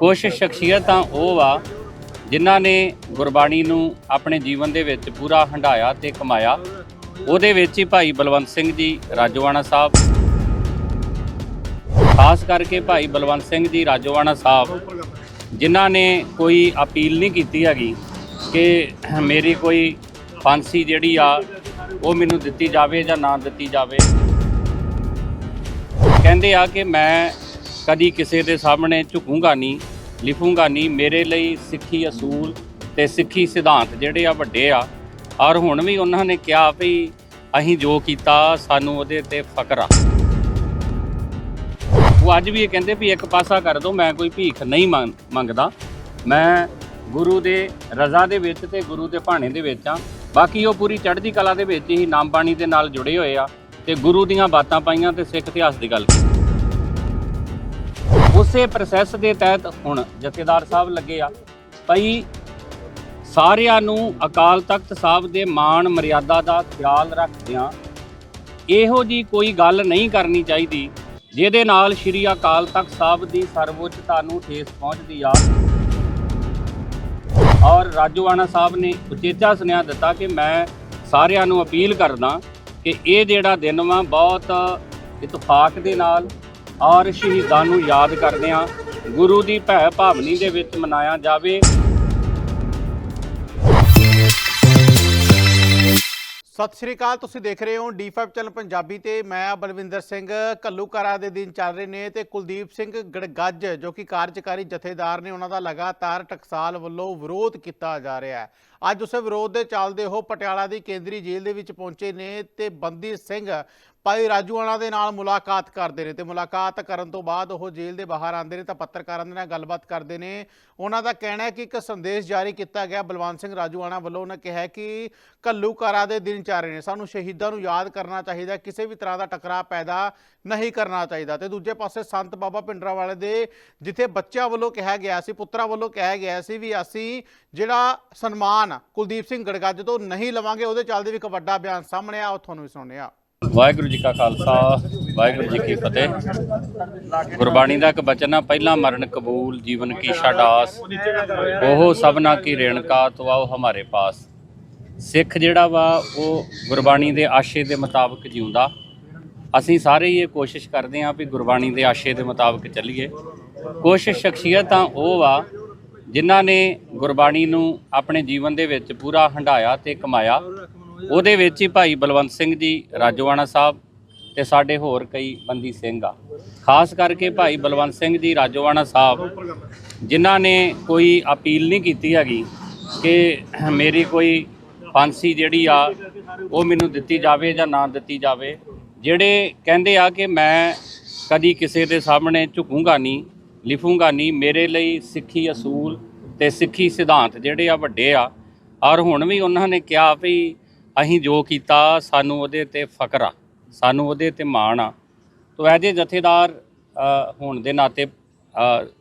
ਕੁਝ ਸ਼ਖਸੀਅਤਾਂ ਉਹ ਵਾ ਜਿਨ੍ਹਾਂ ਨੇ ਗੁਰਬਾਣੀ ਨੂੰ ਆਪਣੇ ਜੀਵਨ ਦੇ ਵਿੱਚ ਪੂਰਾ ਹੰਡਾਇਆ ਤੇ ਕਮਾਇਆ। ਉਹਦੇ ਵਿੱਚ ਹੀ ਭਾਈ ਬਲਵੰਤ ਸਿੰਘ ਜੀ ਰਾਜੋਆਣਾ ਸਾਹਿਬ। ਖਾਸ ਕਰਕੇ ਭਾਈ ਬਲਵੰਤ ਸਿੰਘ ਜੀ ਰਾਜੋਆਣਾ ਸਾਹਿਬ, ਜਿਨ੍ਹਾਂ ਨੇ ਕੋਈ ਅਪੀਲ ਨਹੀਂ ਕੀਤੀ ਹੈਗੀ ਕਿ ਮੇਰੀ ਕੋਈ ਫਾਂਸੀ ਜਿਹੜੀ ਆ, ਉਹ ਮੈਨੂੰ ਦਿੱਤੀ ਜਾਵੇ ਜਾਂ ਨਾ ਦਿੱਤੀ ਜਾਵੇ। ਕਹਿੰਦੇ ਆ ਕਿ ਮੈਂ ਕਦੀ ਕਿਸੇ ਦੇ ਸਾਹਮਣੇ ਝੁਕੂੰਗਾ ਨਹੀਂ। ਲਿਖੂੰਗਾ ਨਹੀਂ। ਮੇਰੇ ਲਈ ਸਿੱਖੀ ਅਸੂਲ ਤੇ ਸਿੱਖੀ ਸਿਧਾਂਤ ਜਿਹੜੇ ਆ ਵੱਡੇ ਆ। ਔਰ ਹੁਣ ਵੀ ਉਹਨਾਂ ਨੇ ਕਿਹਾ ਵੀ ਅਸੀਂ ਜੋ ਕੀਤਾ, ਸਾਨੂੰ ਉਹਦੇ ਤੇ ਫਕਰ ਆ। ਉਹ ਅੱਜ ਵੀ ਇਹ ਕਹਿੰਦੇ ਵੀ ਇੱਕ ਪਾਸਾ ਕਰ ਦਿਓ ਮੈਂ ਕੋਈ ਭੀਖ ਨਹੀਂ ਮੰਗ- ਮੰਗਦਾ। ਮੈਂ ਗੁਰੂ ਦੇ ਰਜ਼ਾ ਦੇ ਵਿੱਚ ਤੇ ਗੁਰੂ ਦੇ ਭਾਣੇ ਦੇ ਵਿੱਚ ਆ। ਬਾਕੀ ਉਹ ਪੂਰੀ ਚੜ੍ਹਦੀ ਕਲਾ ਦੇ ਵਿੱਚ ਹੀ ਨਾਮ ਬਾਣੀ ਦੇ ਨਾਲ ਜੁੜੇ ਹੋਏ ਆ ਤੇ ਗੁਰੂ ਦੀਆਂ ਬਾਤਾਂ ਪਾਈਆਂ ਤੇ ਸਿੱਖ ਇਤਿਹਾਸ ਦੀ ਗੱਲ ਕੀਤੀ। ਉਸੇ ਪ੍ਰੋਸੈਸ ਦੇ ਤਹਿਤ ਹੁਣ ਜਥੇਦਾਰ ਸਾਹਿਬ ਲੱਗੇ ਆ। ਭਾਈ ਸਾਰਿਆਂ ਨੂੰ ਅਕਾਲ ਤਖਤ ਸਾਹਿਬ ਦੇ ਮਾਣ ਮਰਿਆਦਾ ਦਾ ਖਿਆਲ ਰੱਖਦਿਆਂ ਇਹੋ ਜੀ ਕੋਈ ਗੱਲ ਨਹੀਂ ਕਰਨੀ ਚਾਹੀਦੀ, ਜਿਹਦੇ ਨਾਲ ਸ਼੍ਰੀ ਅਕਾਲ ਤਖਤ ਸਾਹਿਬ ਦੀ ਸਰਵਉੱਚਤਾ ਨੂੰ ਠੇਸ ਪਹੁੰਚਦੀ ਆ। ਔਰ ਰਾਜੋਆਣਾ ਸਾਹਿਬ ਨੇ ਉਚੇਚਾ ਸੁਨੇਹਾ ਦਿੱਤਾ ਕਿ ਮੈਂ ਸਾਰਿਆਂ ਨੂੰ ਅਪੀਲ ਕਰਦਾ ਕਿ ਇਹ ਜਿਹੜਾ ਦਿਨ ਵਾ ਬਹੁਤ ਇਤਫਾਕ ਦੇ ਨਾਲ ਔਰ ਸ਼ਹੀਦਾਂ ਨੂੰ ਯਾਦ ਕਰਦਿਆਂ ਗੁਰੂ ਦੀ ਭੈ ਭਾਵਨੀ ਦੇ ਵਿੱਚ ਮਨਾਇਆ ਜਾਵੇ। ਸਤਿ ਸ਼੍ਰੀ ਅਕਾਲ, ਤੁਸੀਂ ਦੇਖ ਰਹੇ ਹੋ D5 ਚੈਨਲ ਪੰਜਾਬੀ ਤੇ ਮੈਂ ਬਲਵਿੰਦਰ ਸਿੰਘ। ਘੱਲੂਕਰਾ ਦੇ ਦਿਨ ਚੱਲ ਰਹੇ ਨੇ ਤੇ ਕੁਲਦੀਪ ਸਿੰਘ ਗੜਗੱਜ, ਜੋ ਕਿ ਕਾਰਜਕਾਰੀ ਜਥੇਦਾਰ ਨੇ, ਉਹਨਾਂ ਦਾ ਲਗਾਤਾਰ ਟਕਸਾਲ ਵੱਲੋਂ ਵਿਰੋਧ ਕੀਤਾ ਜਾ ਰਿਹਾ ਹੈ। ਅੱਜ ਉਸੇ ਵਿਰੋਧ ਦੇ ਚੱਲਦੇ ਉਹ ਪਟਿਆਲਾ ਦੀ ਕੇਂਦਰੀ ਜੇਲ੍ਹ ਦੇ ਵਿੱਚ ਪਹੁੰਚੇ ਨੇ ਤੇ ਬੰਦੀ ਸਿੰਘ ਭਾਈ ਰਾਜੂਆਣਾ ਦੇ ਨਾਲ ਮੁਲਾਕਾਤ ਕਰਦੇ ਨੇ ਤੇ ਮੁਲਾਕਾਤ ਕਰਨ ਤੋਂ ਬਾਅਦ ਉਹ ਜੇਲ੍ਹ ਦੇ ਬਾਹਰ ਆਉਂਦੇ ਨੇ ਤਾਂ ਪੱਤਰਕਾਰਾਂ ਦੇ ਨਾਲ ਗੱਲਬਾਤ ਕਰਦੇ ਨੇ। ਉਹਨਾਂ ਦਾ ਕਹਿਣਾ ਹੈ ਕਿ ਇੱਕ ਸੰਦੇਸ਼ ਜਾਰੀ ਕੀਤਾ ਗਿਆ ਬਲਵੰਤ ਸਿੰਘ ਰਾਜੂਆਣਾ ਵੱਲੋਂ ਉਹਨਾਂ ਕਿਹਾ ਕਿ ਘੱਲੂਕਰਾ ਦੇ ਦਿਨ ਚੱਲ ਨੇ। ਸਾਨੂੰ ਸ਼ਹੀਦਾਂ ਨੂੰ ਯਾਦ ਕਰਨਾ ਚਾਹੀਦਾ, ਕਿਸੇ ਵੀ ਤਰ੍ਹਾਂ ਦਾ ਟਕਰਾਅ ਪੈਦਾ ਨਹੀਂ ਕਰਨਾ ਚਾਹੀਦਾ। ਤੇ ਦੂਜੇ ਪਾਸੇ ਸੰਤ ਬਾਬਾ ਪਿੰਡਰਾ ਵਾਲੇ ਦੇ ਜਿੱਥੇ ਬੱਚਿਆਂ ਵੱਲੋਂ ਕਿਹਾ ਗਿਆ ਸੀ, ਪੁੱਤਰਾਂ ਵੱਲੋਂ ਕਿਹਾ ਗਿਆ ਸੀ ਵੀ ਅਸੀਂ ਜਿਹੜਾ ਸਨਮਾਨ ਕੁਲਦੀਪ ਸਿੰਘ ਗੜਗੱਜ ਤੋਂ ਨਹੀਂ ਲਵਾਂਗੇ, ਉਹਦੇ ਚੱਲਦੇ ਵੀ ਇੱਕ ਵੱਡਾ ਬਿਆਨ ਸਾਹਮਣੇ ਆ, ਉਹ ਤੁਹਾਨੂੰ ਵੀ ਸੁਣਨੇ ਆ। ਵਾਹਿਗੁਰੂ ਜੀ ਕਾ ਖਾਲਸਾ, ਵਾਹਿਗੁਰੂ ਜੀ ਕੀ ਫਤਿਹ। ਗੁਰਬਾਣੀ ਦਾ ਇੱਕ ਬਚਨ ਆ, ਪਹਿਲਾ ਮਰਨ ਕਬੂਲ, ਜੀਵਨ ਕੀ ਛਾਡਾਸ ਉਹ ਸਭਨਾ ਕੀ ਰੇਣਕਾ ਤਵਾਓ ਹਮਾਰੇ ਪਾਸ। ਸਿੱਖ ਜਿਹੜਾ ਵਾ, ਉਹ ਗੁਰਬਾਣੀ ਦੇ ਆਸ਼ੇ ਦੇ ਮੁਤਾਬਕ ਜਿਉਂਦਾ। ਅਸੀਂ ਸਾਰੇ ਇਹ ਕੋਸ਼ਿਸ਼ ਕਰਦੇ ਹਾਂ ਵੀ ਗੁਰਬਾਣੀ ਦੇ ਆਸ਼ੇ ਦੇ ਮੁਤਾਬਕ ਚੱਲੀਏ। ਕੁਝ ਸ਼ਖਸੀਅਤਾਂ ਉਹ ਵਾ ਜਿਨ੍ਹਾਂ ਨੇ ਗੁਰਬਾਣੀ ਨੂੰ ਆਪਣੇ ਜੀਵਨ ਦੇ ਵਿੱਚ ਪੂਰਾ ਹੰਡਾਇਆ ਤੇ ਕਮਾਇਆ, ਉਹਦੇ ਵਿੱਚ ਹੀ ਭਾਈ ਬਲਵੰਤ ਸਿੰਘ ਜੀ, ਰਾਜੋਆਣਾ ਸਾਹਿਬ ਤੇ ਸਾਡੇ ਹੋਰ ਕਈ ਬੰਦੀ ਸਿੰਘ ਆ। ਖਾਸ ਕਰਕੇ ਭਾਈ ਬਲਵੰਤ ਸਿੰਘ ਜੀ, ਰਾਜੋਆਣਾ ਸਾਹਿਬ, ਜਿਨ੍ਹਾਂ ਨੇ ਕੋਈ ਅਪੀਲ ਨਹੀਂ ਕੀਤੀ ਹੈਗੀ ਕਿ ਮੇਰੀ ਕੋਈ ਫਾਂਸੀ ਜਿਹੜੀ ਆ, ਉਹ ਮੈਨੂੰ ਦਿੱਤੀ ਜਾਵੇ ਜਾਂ ਨਾ ਦਿੱਤੀ ਜਾਵੇ। ਜਿਹੜੇ ਕਹਿੰਦੇ ਆ ਕਿ ਮੈਂ ਕਦੀ ਕਿਸੇ ਦੇ ਸਾਹਮਣੇ ਝੁਕੂੰਗਾ ਨਹੀਂ ਲਿਖੂੰਗਾ ਨਹੀਂ। ਮੇਰੇ ਲਈ ਸਿੱਖੀ ਅਸੂਲ ਤੇ ਸਿੱਖੀ ਸਿਧਾਂਤ ਜਿਹੜੇ ਆ ਵੱਡੇ ਆ। ਔਰ ਹੁਣ ਵੀ ਉਹਨਾਂ ਨੇ ਕਿਹਾ ਵੀ ਅਸੀਂ ਜੋ ਕੀਤਾ, ਸਾਨੂੰ ਉਹਦੇ ਤੇ ਫਕਰ ਆ। ਸਾਨੂੰ ਉਹਦੇ ਤੇ ਮਾਣ ਆ। ਤੋ ਐਜੇ ਜਥੇਦਾਰ ਹੋਣ ਦੇ ਨਾਤੇ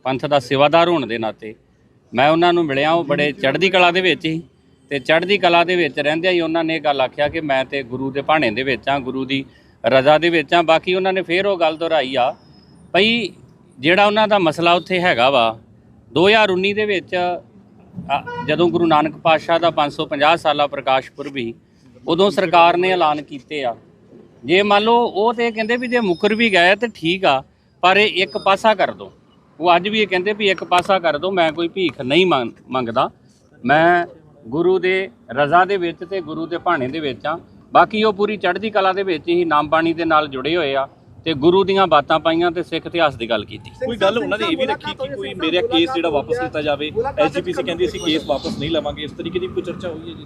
ਪੰਥ ਦਾ ਸੇਵਾਦਾਰ ਹੋਣ ਦੇ ਨਾਤੇ, ਮੈਂ ਉਹਨਾਂ ਨੂੰ ਮਿਲਿਆ, ਉਹ ਬੜੇ ਚੜ੍ਹਦੀ ਕਲਾ ਦੇ ਵਿੱਚ ਹੀ ਤੇ ਚੜ੍ਹਦੀ ਕਲਾ ਦੇ ਵਿੱਚ ਰਹਿੰਦਿਆਂ ਹੀ ਉਹਨਾਂ ਨੇ ਇਹ ਗੱਲ ਆਖਿਆ ਕਿ ਮੈਂ ਤੇ ਗੁਰੂ ਦੇ ਭਾਣੇ ਦੇ ਵਿੱਚ ਆ, ਗੁਰੂ ਦੀ ਰਜ਼ਾ ਦੇ ਵਿੱਚ ਆ। ਬਾਕੀ ਉਹਨਾਂ ਨੇ ਫੇਰ ਉਹ ਗੱਲ ਦੁਹਰਾਈ ਆ, ਭਈ ਜਿਹੜਾ ਉਹਨਾਂ ਦਾ ਮਸਲਾ ਉੱਥੇ ਹੈਗਾ ਵਾ 2019 ਦੇ ਵਿੱਚ ਜਦੋਂ ਗੁਰੂ ਨਾਨਕ ਪਾਤਸ਼ਾਹ ਦਾ 550 ਸਾਲਾ ਪ੍ਰਕਾਸ਼ ਪੁਰਬ ਸੀ, ਉਦੋਂ ਸਰਕਾਰ ਨੇ ਐਲਾਨ ਕੀਤੇ ਆ। ਜੇ ਮੰਨ ਲਓ, ਉਹ ਤੇ ਕਹਿੰਦੇ ਵੀ ਜੇ ਮੁਕਰ ਵੀ ਗਏ ਤੇ ਠੀਕ ਆ, ਪਰ ਇਹ ਇੱਕ ਪਾਸਾ ਕਰ ਦੋ। ਉਹ ਅੱਜ ਵੀ ਇਹ ਕਹਿੰਦੇ ਵੀ ਇੱਕ ਪਾਸਾ ਕਰ ਦੋ, ਮੈਂ ਕੋਈ ਭੀਖ ਨਹੀਂ ਮੰਗ- ਮੰਗਦਾ। ਮੈਂ ਗੁਰੂ ਦੇ ਰਜ਼ਾ ਦੇ ਵਿੱਚ ਤੇ ਗੁਰੂ ਦੇ ਭਾਣੇ ਦੇ ਵਿੱਚ ਆ। ਬਾਕੀ ਉਹ ਪੂਰੀ ਚੜ੍ਹਦੀ ਕਲਾ ਦੇ ਵਿੱਚ ਹੀ ਨਾਮ ਬਾਣੀ ਦੇ ਨਾਲ ਜੁੜੇ ਹੋਏ ਆ। ਤੇ ਗੁਰੂ ਦੀਆਂ ਬਾਤਾਂ ਪਾਈਆਂ ਤੇ ਸਿੱਖ ਇਤਿਹਾਸ ਦੀ ਗੱਲ ਕੀਤੀ। ਕੋਈ ਗੱਲ ਉਹਨਾਂ ਨੇ ਇਹ ਵੀ ਰੱਖੀ ਕਿ ਕੋਈ ਮੇਰਾ ਕੇਸ ਜਿਹੜਾ ਵਾਪਸ ਲਿੱਤਾ ਜਾਵੇ ਐਸਜੀਪੀਸੀ ਕਹਿੰਦੀ ਅਸੀਂ ਕੇਸ ਵਾਪਸ ਨਹੀਂ ਲਵਾਂਗੇ ਇਸ ਤਰੀਕੇ ਦੀ ਕੋਈ ਚਰਚਾ ਹੋਈ ਹੈ ਜੀ?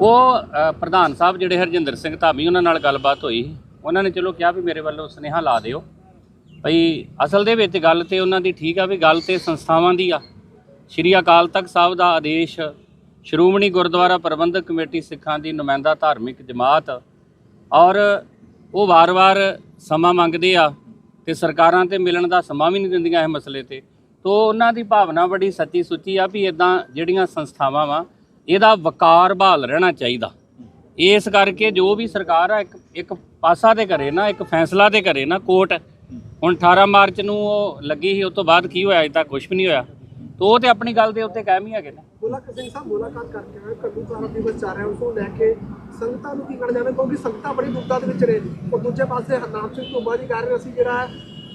ਉਹ ਪ੍ਰਧਾਨ ਸਾਹਿਬ ਜਿਹੜੇ ਹਰਜਿੰਦਰ ਸਿੰਘ ਧਾਮੀ ਉਹਨਾਂ ਨਾਲ ਗੱਲਬਾਤ ਹੋਈ। ਉਹਨਾਂ ਨੇ ਚਲੋ ਕਿਹਾ ਵੀ ਮੇਰੇ ਵੱਲੋਂ ਸੁਨੇਹਾ ਲਾ ਦਿਓ। ਭਈ ਅਸਲ ਦੇ ਵਿੱਚ ਗੱਲ ਤੇ ਉਹਨਾਂ ਦੀ ਠੀਕ ਆ ਵੀ ਗੱਲ ਤੇ ਸੰਸਥਾਵਾਂ ਦੀ ਆ। ਸ਼੍ਰੀ ਅਕਾਲ ਤਖਤ ਸਾਹਿਬ ਦਾ ਆਦੇਸ਼ ਸ਼੍ਰੋਮਣੀ ਗੁਰਦੁਆਰਾ ਪ੍ਰਬੰਧਕ ਕਮੇਟੀ ਸਿੱਖਾਂ ਦੀ ਨੁਮਾਇੰਦਾ ਧਾਰਮਿਕ ਜਮਾਤ ਔਰ ਉਹ ਵਾਰ-ਵਾਰ ਸਮਾਂ ਮੰਗਦੇ ਆ ਤੇ ਸਰਕਾਰਾਂ ਤੇ ਮਿਲਣ ਦਾ ਸਮਾਂ ਵੀ ਨਹੀਂ ਦਿੰਦੀਆਂ ਇਹ ਮਸਲੇ ਤੇ। ਤੋ ਉਹਨਾਂ ਦੀ ਭਾਵਨਾ ਬੜੀ ਸੱਚੀ ਸੁੱਚੀ ਆ ਵੀ ਇਦਾਂ ਜਿਹੜੀਆਂ ਸੰਸਥਾਵਾਂ ਵਾ, ਇਹਦਾ ਵਕਾਰ ਬਹਾਲ ਰਹਿਣਾ ਚਾਹੀਦਾ। ਇਸ ਕਰਕੇ ਜੋ ਵੀ ਸਰਕਾਰ ਆ, ਇੱਕ ਇੱਕ ਪਾਸਾ ਤੇ ਕਰੇ ਨਾ, ਇੱਕ ਫੈਸਲਾ ਤੇ ਕਰੇ ਨਾ ਕੋਰਟ। ਹੁਣ 18 ਮਾਰਚ ਨੂੰ ਉਹ ਲੱਗੀ ਸੀ, ਉਸ ਤੋਂ ਬਾਅਦ ਕੀ ਹੋਇਆ, ਅਜੇ ਤੱਕ ਕੁਝ ਵੀ ਨਹੀਂ ਹੋਇਆ। ਤੋ ਉਹ ਤੇ ਆਪਣੀ ਗੱਲ ਦੇ ਉੱਤੇ ਕਾਇਮ ਹੀ ਹੈਗੇ ਨੇ। ਮੁਲਾਕਾਤ ਸਿੰਘ ਸਾਹਿਬ ਮੁਲਾਕਾਤ ਕਰਕੇ ਕੱਲੂ ਸਾਰਾ ਦਿਵਸ ਚੱਲ ਨੂੰ ਲੈ ਕੇ ਸੰਗਤਾਂ ਨੂੰ ਕੀ ਕਹਿਣਾ ਚਾਹੁੰਦੇ ਕਿਉਂਕਿ ਸੰਗਤਾਂ ਬੜੀ ਦੁੱਧਾ ਦੇ ਵਿੱਚ ਨੇ। ਔਰ ਦੂਜੇ ਪਾਸੇ ਹਰਨਾਮ ਸਿੰਘ ਧੁੰਮਾ ਜੀ ਕਹਿ ਰਹੇ ਅਸੀਂ ਜਿਹੜਾ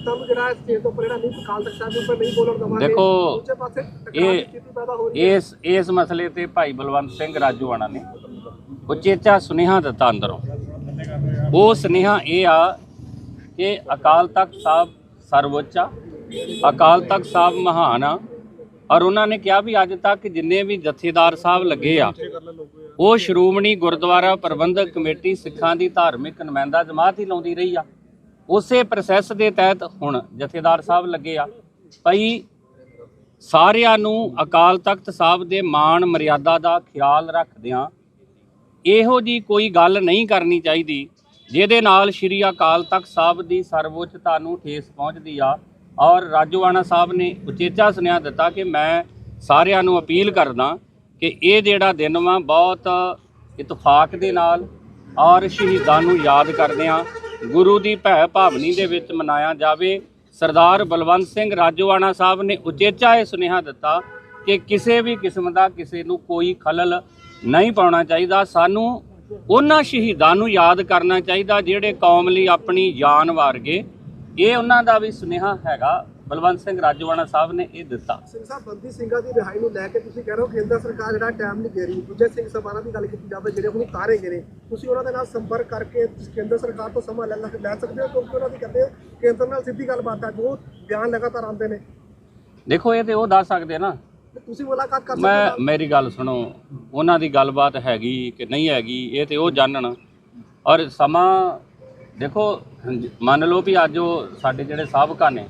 ਤੁਹਾਨੂੰ ਜਿਹੜਾ ਸਟੇਜ ਤੋਂ ਉੱਪਰ ਜਿਹੜਾ ਨਹੀਂ ਅਕਾਲ ਤਖਤ ਸਾਹਿਬ ਉੱਪਰ ਨਹੀਂ ਬੋਲਣ ਦਵਾਂਗੇ। ਦੇਖੋ, ਦੂਜੇ ਪਾਸੇ ਇਹ- ਇਸ ਇਸ ਮਸਲੇ ਤੇ ਭਾਈ ਬਲਵੰਤ ਸਿੰਘ ਰਾਜੂਆਣਾ ਨੇ ਉਚੇਚਾ ਸੁਨੇਹਾ ਦਿੱਤਾ ਅੰਦਰੋਂ। ਉਹ ਸੁਨੇਹਾ ਇਹ ਆ ਕਿ ਅਕਾਲ ਤਖਤ ਸਾਹਿਬ ਸਰਵਉੱਚ ਆ ਅਕਾਲ ਤਖਤ ਸਾਹਿਬ ਮਹਾਨ ਆ। ਔਰ ਉਹਨਾਂ ਨੇ ਕਿਹਾ ਵੀ ਅੱਜ ਤੱਕ ਜਿੰਨੇ ਵੀ ਜਥੇਦਾਰ ਸਾਹਿਬ ਲੱਗੇ ਆ, ਉਹ ਸ਼੍ਰੋਮਣੀ ਗੁਰਦੁਆਰਾ ਪ੍ਰਬੰਧਕ ਕਮੇਟੀ ਸਿੱਖਾਂ ਦੀ ਧਾਰਮਿਕ ਨੁਮਾਇੰਦਾ ਜਮਾਤ ਹੀ ਲਾਉਂਦੀ ਰਹੀ ਆ। ਉਸੇ ਪ੍ਰੋਸੈਸ ਦੇ ਤਹਿਤ ਹੁਣ ਜਥੇਦਾਰ ਸਾਹਿਬ ਲੱਗੇ ਆ। ਭਾਈ ਸਾਰਿਆਂ ਨੂੰ ਅਕਾਲ ਤਖਤ ਸਾਹਿਬ ਦੇ ਮਾਣ ਮਰਿਆਦਾ ਦਾ ਖਿਆਲ ਰੱਖਦਿਆਂ ਇਹੋ ਜੀ ਕੋਈ ਗੱਲ ਨਹੀਂ ਕਰਨੀ ਚਾਹੀਦੀ, ਜਿਹਦੇ ਨਾਲ ਸ਼੍ਰੀ ਅਕਾਲ ਤਖਤ ਸਾਹਿਬ ਦੀ ਸਰਵਉੱਚਤਾ ਨੂੰ ਠੇਸ ਪਹੁੰਚਦੀ ਆ। ਔਰ ਰਾਜੋਆਣਾ ਸਾਹਿਬ ਨੇ ਉਚੇਚਾ ਸੁਨੇਹਾ ਦਿੱਤਾ ਕਿ ਮੈਂ ਸਾਰਿਆਂ ਨੂੰ ਅਪੀਲ ਕਰਦਾ ਕਿ ਇਹ ਜਿਹੜਾ ਦਿਨ ਵਾ, ਬਹੁਤ ਇਤਫਾਕ ਦੇ ਨਾਲ ਔਰ ਸ਼ਹੀਦਾਂ ਨੂੰ ਯਾਦ ਕਰਦਿਆਂ ਗੁਰੂ ਦੀ ਭੈ ਭਾਵਨੀ ਦੇ ਵਿੱਚ ਮਨਾਇਆ ਜਾਵੇ। ਸਰਦਾਰ ਬਲਵੰਤ ਸਿੰਘ ਰਾਜੋਆਣਾ ਸਾਹਿਬ ਨੇ ਉਚੇਚਾ ਇਹ ਸੁਨੇਹਾ ਦਿੱਤਾ ਕਿ ਕਿਸੇ ਵੀ ਕਿਸਮ ਦਾ ਕਿਸੇ ਨੂੰ ਕੋਈ ਖਲਲ ਨਹੀਂ ਪਾਉਣਾ ਚਾਹੀਦਾ। ਸਾਨੂੰ ਉਹਨਾਂ ਸ਼ਹੀਦਾਂ ਨੂੰ ਯਾਦ ਕਰਨਾ ਚਾਹੀਦਾ ਜਿਹੜੇ ਕੌਮ ਲਈ ਆਪਣੀ ਜਾਨ ਵਾਰ ਗਏ। ਇਹ ਉਹਨਾਂ ਦਾ ਵੀ ਸੁਨੇਹਾ ਹੈਗਾ ਬਲਵੰਤ ਸਿੰਘ ਰਾਜੋਆਣਾ ਸਾਹਿਬ ਨੇ ਇਹ ਦਿੱਤਾ। ਸਿੰਘ ਸਾਹਿਬ ਬੰਦੀ ਸਿੰਘਾਂ ਦੀ ਰਿਹਾਈ ਨੂੰ ਲੈ ਕੇ ਤੁਸੀਂ ਕਹਿ ਰਹੇ ਹੋ ਕੇਂਦਰ ਸਰਕਾਰ ਜਿਹੜਾ ਟਾਈਮ ਨਹੀਂ ਦੇ ਰਹੀ। ਦੂਜੇ ਸਿੰਘ ਸਭਾਵਾਂ ਦੀ ਗੱਲ ਕੀਤੀ ਜਾਵੇ ਜਿਹੜੇ ਹੁਣ ਉਤਾਰੇ ਗਏ ਨੇ ਤੁਸੀਂ ਉਹਨਾਂ ਦੇ ਨਾਲ ਸੰਪਰਕ ਕਰਕੇ ਕੇਂਦਰ ਸਰਕਾਰ ਤੋਂ ਸਮਾਂ ਲੈ ਲੈ ਲੈ ਸਕਦੇ ਹੋ? ਕਿਉਂਕਿ ਉਹਨਾਂ ਦੀ ਕਹਿੰਦੇ ਕੇਂਦਰ ਨਾਲ ਸਿੱਧੀ ਗੱਲਬਾਤ ਹੈ ਜੋ ਬਿਆਨ ਲਗਾਤਾਰ ਆਉਂਦੇ ਨੇ। ਦੇਖੋ ਇਹ ਤੇ ਉਹ ਦੱਸ ਸਕਦੇ ਨਾ। ਤੁਸੀਂ ਮੁਲਾਕਾਤ ਕਰ ਸਕਦੇ ਮੈਂ ਮੇਰੀ ਗੱਲ ਸੁਣੋ ਉਹਨਾਂ ਦੀ ਗੱਲਬਾਤ ਹੈਗੀ ਕਿ ਨਹੀਂ ਹੈਗੀ ਇਹ ਤੇ ਉਹ ਜਾਣਨ। ਔਰ ਸਮਾਂ ਦੇਖੋ ਹਾਂਜੀ, ਮੰਨ ਲਓ ਵੀ ਅੱਜ ਉਹ ਸਾਡੇ ਜਿਹੜੇ ਸਾਬਕਾ ਨੇ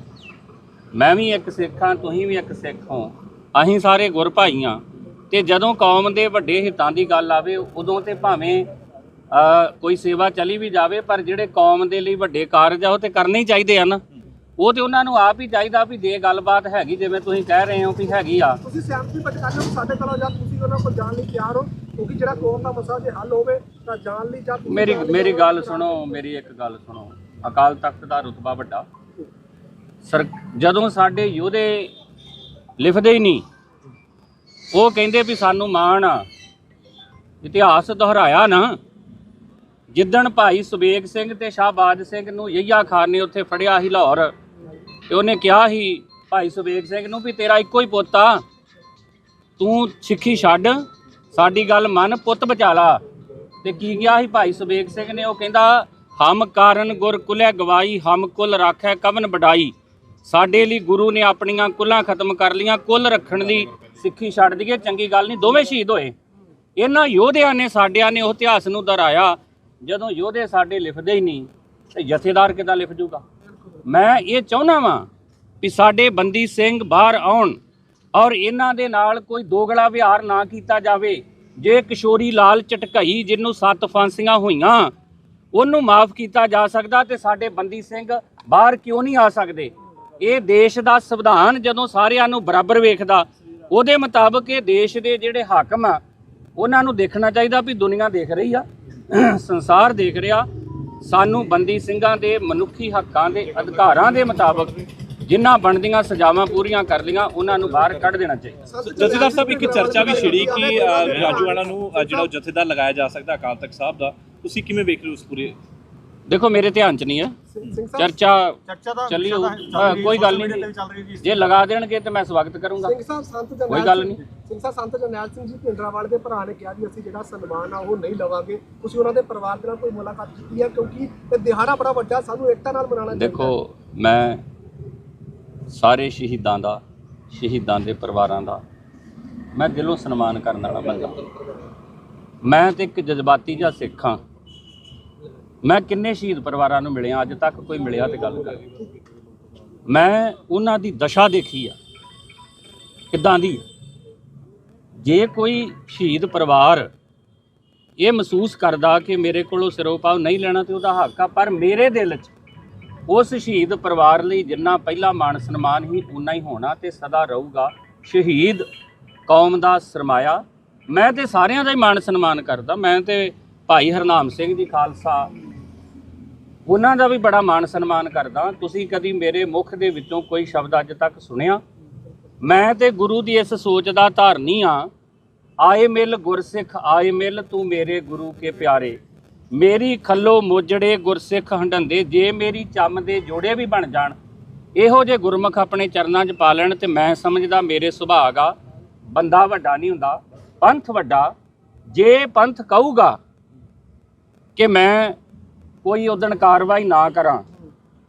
ਮੈਂ ਵੀ ਇੱਕ ਸਿੱਖ ਹਾਂ ਤੁਸੀਂ ਵੀ ਇੱਕ ਸਿੱਖ ਹੋ। ਅਸੀਂ ਸਾਰੇ ਗੁਰ ਭਾਈ ਹਾਂ। ਤੇ ਜਦੋਂ ਕੌਮ ਦੇ ਵੱਡੇ ਹਿੱਤਾਂ ਦੀ ਗੱਲ ਆਵੇ ਉਦੋਂ ਤੇ ਭਾਵੇਂ ਕੋਈ ਸੇਵਾ ਚਲੀ ਵੀ ਜਾਵੇ ਪਰ ਜਿਹੜੇ ਕੌਮ ਦੇ ਲਈ ਵੱਡੇ ਕਾਰਜ ਆ ਉਹ ਤੇ ਕਰਨੇ ਹੀ ਚਾਹੀਦੇ ਆ ਨਾ ਉਹ ਤੇ ਉਹਨਾਂ ਨੂੰ ਆਪ ਹੀ ਚਾਹੀਦਾ ਵੀ ਜੇ ਗੱਲਬਾਤ ਹੈਗੀ ਜਿਵੇਂ ਤੁਸੀਂ ਕਹਿ ਰਹੇ ਹੋ ਵੀ ਹੈਗੀ ਆ। ਤੁਸੀਂ ਸਹਿਮਤੀ ਪ੍ਰਗਟਾਉਂਦੇ ਸਾਡੇ ਕੋਲ ਜਾਂ ਤੁਸੀਂ ਉਹਨਾਂ ਕੋਲ ਜਾਣ ਲਈ ਤਿਆਰ ਹੋ। ਕਿਉਂਕਿ ਜਿਹੜਾ ਕੌਮ ਦਾ ਮਸਲਾ ਜੇ ਹੱਲ ਹੋਵੇ ਤਾਂ ਜਾਣ ਲਈ ਜਾਂ ਤੁਸੀਂ ਮੇਰੀ ਜਾਣ ਲਈ ਮੇਰੀ ਗੱਲ। ਸੁਣੋ ਮੇਰੀ ਇੱਕ ਗੱਲ ਸੁਣੋ। ਅਕਾਲ ਤਖਤ ਦਾ ਰੁਤਬਾ ਵੱਡਾ। ਸਰ ਜਦੋਂ ਸਾਡੇ ਯੋਧੇ ਲਿਖਦੇ ਹੀ ਨਹੀਂ ਉਹ ਕਹਿੰਦੇ ਵੀ ਸਾਨੂੰ ਮਾਣ ਆ। ਇਤਿਹਾਸ ਦੁਹਰਾਇਆ ਨਾ। ਜਿੱਦਣ ਭਾਈ ਸੁਬੇਗ ਸਿੰਘ ਤੇ ਸ਼ਾਹਬਾਜ ਸਿੰਘ ਨੂੰ ਯਹੀਆ ਖਾਨ ਨੇ ਉੱਥੇ ਫੜਿਆ ਸੀ ਲਾਹੌਰ ਤੇ ਉਹਨੇ ਕਿਹਾ ਸੀ ਭਾਈ ਸੁਬੇਗ ਸਿੰਘ ਨੂੰ ਵੀ ਤੇਰਾ ਇੱਕੋ ਹੀ ਪੁੱਤ ਆ। ਤੂੰ ਸਿੱਖੀ ਛੱਡ ਸਾਡੀ ਗੱਲ ਮੰਨ, ਪੁੱਤ ਬਚਾਲਾ ਤੇ ਕੀ ਗਿਆ ਸੀ ਭਾਈ ਸੁਬੇਗ ਸਿੰਘ ਨੇ? ਉਹ ਕਹਿੰਦਾ, ਹਮ ਕਾਰਨ ਗੁਰ ਕੁਲੇ ਗਵਾਈ, ਹਮ ਕੁਲ ਰਾਖੈ ਕਵਨ ਬਡਾਈ ਸਾਡੇ ਲਈ ਗੁਰੂ ਨੇ ਆਪਣੀਆਂ ਕੁਲਾਂ ਖਤਮ ਕਰ ਲੀਆਂ ਕੁੱਲ ਰੱਖਣ ਦੀ ਸਿੱਖੀ ਛੱਡ ਦਈਏ, ਚੰਗੀ ਗੱਲ ਨਹੀਂ, ਦੋਵੇਂ ਸ਼ਹੀਦ ਹੋਏ। ਇਹਨਾਂ ਯੋਧਿਆਂ ਨੇ, ਸਾਡਿਆਂ ਨੇ ਉਹ ਇਤਿਹਾਸ ਨੂੰ ਦੁਹਰਾਇਆ, ਜਦੋਂ ਯੋਧੇ ਸਾਡੇ ਲਿਖਦੇ ਹੀ ਨਹੀਂ, ਤੇ ਜਥੇਦਾਰ ਕਿੱਦਾਂ ਲਿਖ ਜੂਗਾ? ਮੈਂ ਇਹ ਚਾਹੁੰਦਾ ਵਾਂ ਵੀ ਸਾਡੇ ਬੰਦੀ ਸਿੰਘ ਬਾਹਰ ਆਉਣ ਔਰ ਇਹਨਾਂ ਦੇ ਨਾਲ ਕੋਈ ਦੋਗਲਾ ਵਿਹਾਰ ਨਾ ਕੀਤਾ ਜਾਵੇ। ਜੇ ਕਿਸ਼ੋਰੀ ਲਾਲ ਚਟਕਈ ਜਿਹਨੂੰ ਸੱਤ ਫਾਂਸੀਆਂ ਹੋਈਆਂ, ਉਹਨੂੰ ਮਾਫ ਕੀਤਾ ਜਾ ਸਕਦਾ ਤੇ ਸਾਡੇ ਬੰਦੀ ਸਿੰਘ ਬਾਹਰ ਕਿਉਂ ਨਹੀਂ ਆ ਸਕਦੇ? ਇਹ ਦੇਸ਼ ਦਾ ਸੰਵਿਧਾਨ ਜਦੋਂ ਸਾਰਿਆਂ ਨੂੰ ਬਰਾਬਰ ਵੇਖਦਾ, ਉਹਦੇ ਮੁਤਾਬਕ ਇਹ ਦੇਸ਼ ਦੇ ਜਿਹੜੇ ਹਾਕਮ ਆ, ਉਹਨਾਂ ਨੂੰ ਦੇਖਣਾ ਚਾਹੀਦਾ ਵੀ ਦੁਨੀਆ ਦੇਖ ਰਹੀ ਆ, ਸੰਸਾਰ ਦੇਖ ਰਿਹਾ। ਸਾਨੂੰ ਬੰਦੀ ਸਿੰਘਾਂ ਦੇ ਮਨੁੱਖੀ ਹੱਕਾਂ ਦੇ ਅਧਿਕਾਰਾਂ ਦੇ ਮੁਤਾਬਕ ਜਿਨ੍ਹਾਂ ਬਣਦੀਆਂ ਸਜ਼ਾਵਾਂ ਪੂਰੀਆਂ ਕਰ ਲੀਆਂ ਉਹਨਾਂ ਨੂੰ ਬਾਹਰ ਕੱਢ ਦੇਣਾ ਚਾਹੀਦਾ। ਜਥੇਦਾਰ ਸਾਹਿਬ ਇੱਕ ਚਰਚਾ ਵੀ ਛਿੜੀ ਕਿ ਰਾਜੂਆਣਾ ਨੂੰ ਜਿਹੜਾ ਉਹ ਜਥੇਦਾਰ ਲਗਾਇਆ ਜਾ ਸਕਦਾ ਅਕਾਲ ਤਖਤ ਸਾਹਿਬ ਦਾ ਤੁਸੀਂ ਕਿਵੇਂ ਵੇਖ ਰਹੇ ਹੋ ਉਸ ਪੂਰੇ? ਦੇਖੋ ਮੇਰੇ ਧਿਆਨ 'ਚ ਨਹੀਂ ਸਾਹਿਬ ਚਰਚਾ ਚੱਲੀ ਹੋਊ। ਹਾਂ, ਕੋਈ ਗੱਲ ਨਹੀਂ। social media ਤੇ ਚੱਲ ਰਹੀ ਜੀ। ਜੇ ਲਗਾ ਦੇਣਗੇ ਤੇ ਮੈਂ ਸਵਾਗਤ ਕਰੂੰਗਾ। ਸਿੰਘ ਸਾਹਿਬ ਸੰਤ ਜਰਨੈਲ ਕੋਈ ਗੱਲ ਨਹੀਂ। ਸਿੰਘ ਸਾਹਿਬ ਸੰਤ ਜਰਨੈਲ ਸਿੰਘ ਜੀ ਭਿੰਡਰਾਵਾਲ ਦੇ ਭਰਾ ਨੇ ਕਿਹਾ ਵੀ ਅਸੀਂ ਜਿਹੜਾ ਸਨਮਾਨ ਆ ਉਹ ਨਹੀਂ ਲਵਾਂਗੇ। ਤੁਸੀਂ ਉਹਨਾਂ ਦੇ ਪਰਿਵਾਰ ਦੇ ਨਾਲ ਕੋਈ ਮੁਲਾਕਾਤ ਕੀਤੀ ਹੈ ਕਿਉਂਕਿ ਇਹ ਦਿਹਾੜਾ ਬੜਾ ਵੱਡਾ ਸਾਨੂੰ ਏਕਤਾ ਨਾਲ ਮਨਾਉਣਾ ਚਾਹੀਦਾ। ਦੇਖੋ ਮੈਂ ਸਾਰੇ ਸ਼ਹੀਦਾਂ ਦਾ, ਸ਼ਹੀਦਾਂ ਦੇ ਪਰਿਵਾਰਾਂ ਦਾ ਮੈਂ ਦਿਲੋਂ ਸਨਮਾਨ ਕਰਨ ਵਾਲਾ ਬੰਦਾ। ਮੈਂ ਤੇ ਇੱਕ ਜਜ਼ਬਾਤੀ ਜਿਹਾ ਸਿੱਖ ਹਾਂ। ਮੈਂ ਕਿੰਨੇ ਸ਼ਹੀਦ ਪਰਿਵਾਰਾਂ ਨੂੰ ਮਿਲਿਆ, ਅੱਜ ਤੱਕ ਕੋਈ ਮਿਲਿਆ ਤੇ ਗੱਲ ਕਰ। ਮੈਂ ਉਹਨਾਂ ਦੀ ਦਸ਼ਾ ਦੇਖੀ ਆ। ਕਿੱਦਾਂ ਦੀ ਜੇ ਕੋਈ ਸ਼ਹੀਦ ਪਰਿਵਾਰ ਇਹ ਮਹਿਸੂਸ ਕਰਦਾ ਕਿ ਮੇਰੇ ਕੋਲੋਂ ਸਿਰੋਪਾਵ ਨਹੀਂ ਲੈਣਾ ਤੇ ਉਹਦਾ ਹੱਕ ਆ, ਪਰ ਮੇਰੇ ਦਿਲ 'ਚ ਉਸ ਸ਼ਹੀਦ ਪਰਿਵਾਰ ਲਈ ਜਿੰਨਾ ਪਹਿਲਾ ਮਾਣ ਸਨਮਾਨ ਹੀ ਉਨਾ ਹੀ ਹੋਣਾ ਤੇ ਸਦਾ ਰਹੂਗਾ। ਸ਼ਹੀਦ ਕੌਮ ਦਾ ਸਰਮਾਇਆ। ਮੈਂ ਤੇ ਸਾਰਿਆਂ ਦਾ ਹੀ ਮਾਣ ਸਨਮਾਨ ਕਰਦਾ। ਮੈਂ ਤੇ ਭਾਈ ਹਰਨਾਮ ਸਿੰਘ ਜੀ ਖਾਲਸਾ, ਉਹਨਾਂ ਦਾ ਵੀ ਬੜਾ ਮਾਣ ਸਨਮਾਨ ਕਰਦਾ। ਤੁਸੀਂ ਕਦੀ ਮੇਰੇ ਮੁਖ ਦੇ ਵਿੱਚੋਂ ਕੋਈ ਸ਼ਬਦ ਅੱਜ ਤੱਕ ਸੁਣਿਆ? ਮੈਂ ਤੇ ਗੁਰੂ ਦੀ ਇਸ ਸੋਚ ਦਾ ਧਾਰਨੀ ਆ ਆਏ ਮਿਲ ਗੁਰਸਿੱਖ, ਆਏ ਮਿਲ ਤੂੰ ਮੇਰੇ ਗੁਰੂ ਕੇ ਪਿਆਰੇ। ਮੇਰੀ ਖੱਲੋ ਮੋਜੜੇ ਗੁਰਸਿੱਖ ਹੰਡੰਦੇ ਜੇ ਮੇਰੀ ਚੰਮ ਦੇ ਜੋੜੇ ਵੀ ਬਣ ਜਾਣ, ਇਹੋ ਜੇ ਗੁਰਮੁਖ ਆਪਣੇ ਚਰਨਾਂ 'ਚ ਪਾ ਲੈਣ ਤੇ ਮੈਂ ਸਮਝਦਾ ਮੇਰੇ ਸੁਭਾਗ ਆ। ਬੰਦਾ ਵੱਡਾ ਨਹੀਂ ਹੁੰਦਾ, ਪੰਥ ਵੱਡਾ। ਜੇ ਪੰਥ ਕਹੂਗਾ ਕਿ ਮੈਂ ਕੋਈ ਉਦਣ ਕਾਰਵਾਈ ਨਾ ਕਰਾਂ,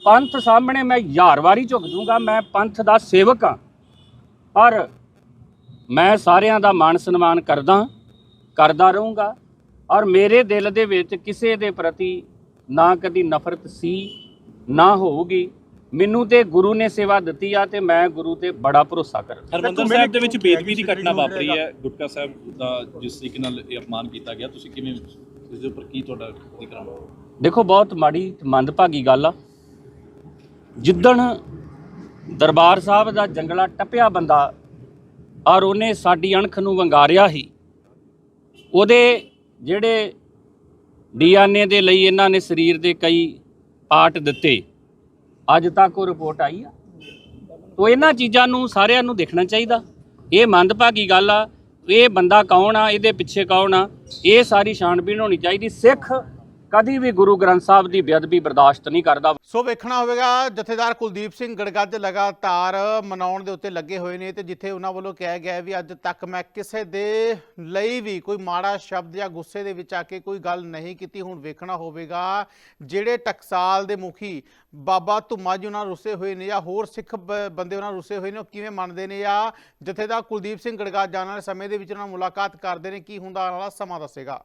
ਪੰਥ ਸਾਹਮਣੇ ਮੈਂ ਹਜ਼ਾਰ ਵਾਰੀ ਝੁਕ ਜੂੰਗਾ, ਮੈਂ ਪੰਥ ਦਾ ਸੇਵਕ ਹਾਂ ਪਰ ਮੈਂ ਸਾਰਿਆਂ ਦਾ ਮਾਣ ਸਨਮਾਨ ਕਰਦਾ ਕਰਦਾ ਰਹੂੰਗਾ। ਔਰ ਮੇਰੇ ਦਿਲ ਦੇ ਵਿੱਚ ਕਿਸੇ ਦੇ ਪ੍ਰਤੀ ਨਾ ਕਦੀ ਨਫ਼ਰਤ ਸੀ ਨਾ ਹੋਊਗੀ। ਮੈਨੂੰ ਤੇ ਗੁਰੂ ਨੇ ਸੇਵਾ ਦਿੱਤੀ ਆ ਤੇ ਮੈਂ ਗੁਰੂ ਤੇ ਬੜਾ ਭਰੋਸਾ ਕਰਦਾ। ਹਰਮੰਦਰ ਸਾਹਿਬ ਦੇ ਵਿੱਚ ਬੇਦਬੀ ਦੀ ਘਟਨਾ ਵਾਪਰੀ ਹੈ। ਗੁਟਕਾ ਸਾਹਿਬ ਦਾ ਜਿਸ ਤਰੀਕੇ ਨਾਲ ਇਹ ਅਪਮਾਨ ਕੀਤਾ ਗਿਆ ਤੁਸੀਂ ਕਿਵੇਂ ਇਸ ਦੇ ਉੱਪਰ ਕੀ ਤੁਹਾਡਾ ਹੈ? ਦੇਖੋ ਬਹੁਤ ਮਾੜੀ ਤੇ ਮੰਦਭਾਗੀ ਗੱਲ ਆ। ਜਿੱਦਣ ਦਰਬਾਰ ਸਾਹਿਬ ਦਾ ਜੰਗਲਾ ਟੱਪਿਆ ਬੰਦਾ ਔਰ ਉਹਨੇ ਸਾਡੀ ਅਣਖ ਨੂੰ ਵੰਗਾਰਿਆ ਹੀ ਉਹਦੇ ਜਿਹੜੇ ਡੀਐਨਏ ਦੇ ਲਈ ਇਹਨਾਂ ਨੇ ਸਰੀਰ ਦੇ ਕਈ ਪਾਰਟ ਦਿੱਤੇ, ਅੱਜ ਤੱਕ ਉਹ ਰਿਪੋਰਟ ਆਈ ਆ। ਤੋ ਇਹਨਾਂ ਚੀਜ਼ਾਂ ਨੂੰ ਸਾਰਿਆਂ ਨੂੰ ਦੇਖਣਾ ਚਾਹੀਦਾ। ਇਹ ਮੰਦਭਾਗੀ ਗੱਲ ਆ, ਇਹ ਬੰਦਾ ਕੌਣ ਆ, ਇਹਦੇ ਪਿੱਛੇ ਕੌਣ ਆ, ਇਹ ਸਾਰੀ ਛਾਣਬੀਣ ਹੋਣੀ ਚਾਹੀਦੀ। ਸਿੱਖ ਕਦੀ ਵੀ ਗੁਰੂ ਗ੍ਰੰਥ ਸਾਹਿਬ ਦੀ ਬੇਅਦਬੀ ਬਰਦਾਸ਼ਤ ਨਹੀਂ ਕਰਦਾ। ਸੋ ਵੇਖਣਾ ਹੋਵੇਗਾ, ਜਥੇਦਾਰ ਕੁਲਦੀਪ ਸਿੰਘ ਗੜਗੱਜ ਲਗਾਤਾਰ ਮਨਾਉਣ ਦੇ ਉੱਤੇ ਲੱਗੇ ਹੋਏ ਨੇ ਤੇ ਜਿੱਥੇ ਉਹਨਾਂ ਵੱਲੋਂ ਕਿਹਾ ਗਿਆ ਵੀ ਅੱਜ ਤੱਕ ਮੈਂ ਕਿਸੇ ਦੇ ਲਈ ਵੀ ਕੋਈ ਮਾੜਾ ਸ਼ਬਦ ਜਾਂ ਗੁੱਸੇ ਦੇ ਵਿੱਚ ਆ ਕੇ ਕੋਈ ਗੱਲ ਨਹੀਂ ਕੀਤੀ। ਹੁਣ ਵੇਖਣਾ ਹੋਵੇਗਾ, ਜਿਹੜੇ ਟਕਸਾਲ ਦੇ ਮੁਖੀ ਬਾਬਾ ਧੁੰਮਾ ਜੀ ਉਹਨਾਂ ਨਾਲ ਰੁੱਸੇ ਹੋਏ ਨੇ ਜਾਂ ਹੋਰ ਸਿੱਖ ਬ- ਬੰਦੇ ਉਹਨਾਂ ਨਾਲ ਰੁੱਸੇ ਹੋਏ ਨੇ, ਉਹ ਕਿਵੇਂ ਮੰਨਦੇ ਨੇ ਜਾਂ ਜਥੇਦਾਰ ਕੁਲਦੀਪ ਸਿੰਘ ਗੜਗਾਜ ਜਾਣ ਵਾਲੇ ਸਮੇਂ ਦੇ ਵਿੱਚ ਉਹਨਾਂ ਨਾਲ ਮੁਲਾਕਾਤ ਕਰਦੇ ਨੇ, ਕੀ ਹੁੰਦਾ ਆਉਣ ਵਾਲਾ ਸਮਾਂ ਦੱਸੇਗਾ।